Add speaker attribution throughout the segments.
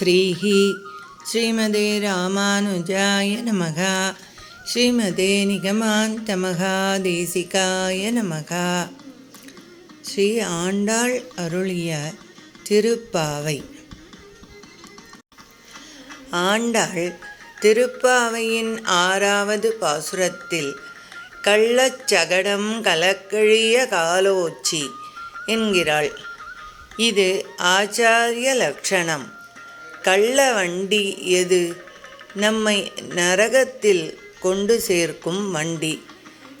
Speaker 1: ஸ்ரீः ஸ்ரீமதே ராமானுஜாய நமக. ஸ்ரீமதே நிகமாந்தமகாதேசிகாய நமக. ஸ்ரீ ஆண்டாள் அருளிய திருப்பாவை. ஆண்டாள் திருப்பாவையின் ஆறாவது பாசுரத்தில் கள்ளச்சகடம் கலக்கழிய காலோச்சி என்கிறாள். இது ஆச்சாரிய லட்சணம். கள்ள வண்டி எது? நம்மை நரகத்தில் கொண்டு சேர்க்கும் வண்டி.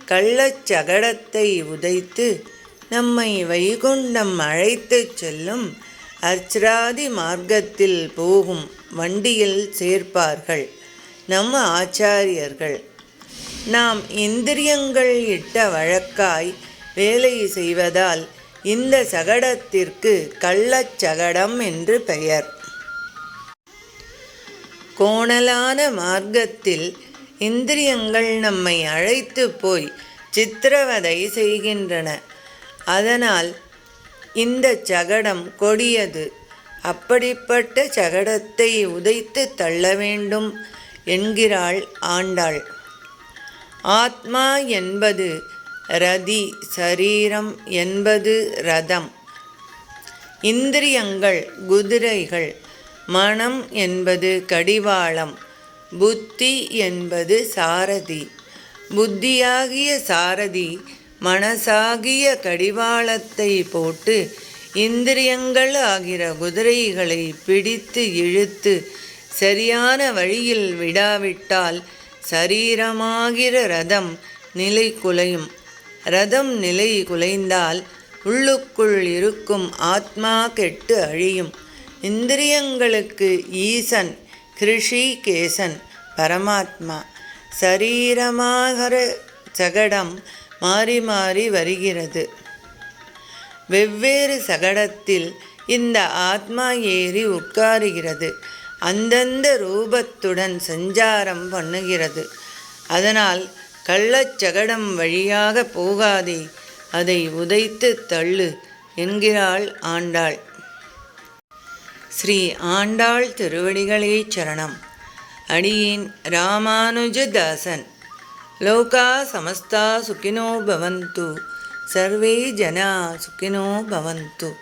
Speaker 1: கள்ளச்சகடத்தை உதைத்து நம்மை வைகுண்டம் அழைத்துச் செல்லும் அர்ச்சராதி மார்க்கத்தில் போகும் வண்டியில் சேர்ப்பார்கள் நம்ம ஆச்சாரியர்கள். நாம் இந்திரியங்கள் இட்ட வழக்காய் வேலை செய்வதால் இந்த சகடத்திற்கு கள்ளச்சகடம் என்று பெயர். கோணலான மார்க்கத்தில் இந்திரியங்கள் நம்மை அழைத்து போய் சித்திரவதை செய்கின்றன. அதனால் இந்த சகடம் கொடியது. அப்படிப்பட்ட சகடத்தை உதைத்து தள்ள வேண்டும் என்கிறாள் ஆண்டாள். ஆத்மா என்பது ரதி சரீரம் என்பது ரதம். இந்திரியங்கள் குதிரைகள். மனம் என்பது கடிவாளம் புத்தி என்பது சாரதி. புத்தியாகிய சாரதி மனசாகிய கடிவாளத்தை போட்டு இந்திரியங்கள் ஆகிற குதிரைகளை பிடித்து இழுத்து சரியான வழியில் விடாவிட்டால் சரீரமாகிற ரதம் நிலை குலையும். ரதம் நிலை குலைந்தால் உள்ளுக்குள் இருக்கும் ஆத்மா கெட்டு அழியும். இந்திரியங்களுக்கு ஈசன் கிருஷிகேசன் பரமாத்மா. சரீரமாக சகடம் மாறி மாறி வருகிறது. வெவ்வேறு சகடத்தில் இந்த ஆத்மா ஏறி உட்காருகிறது. அந்தந்த ரூபத்துடன் சஞ்சாரம் பண்ணுகிறது. அதனால் கள்ளச்சகடம் வழியாக போகாதே அதை உதைத்து தள்ளு என்கிறாள் ஆண்டாள். ஸ்ரீ ஆண்டாள் திருவடிகளே சரணம். அடியேன் ராமானுஜதாசன். லோகா சமஸ்தா சுகினோ பவந்து. சர்வே ஜனா சுகினோ பவந்து.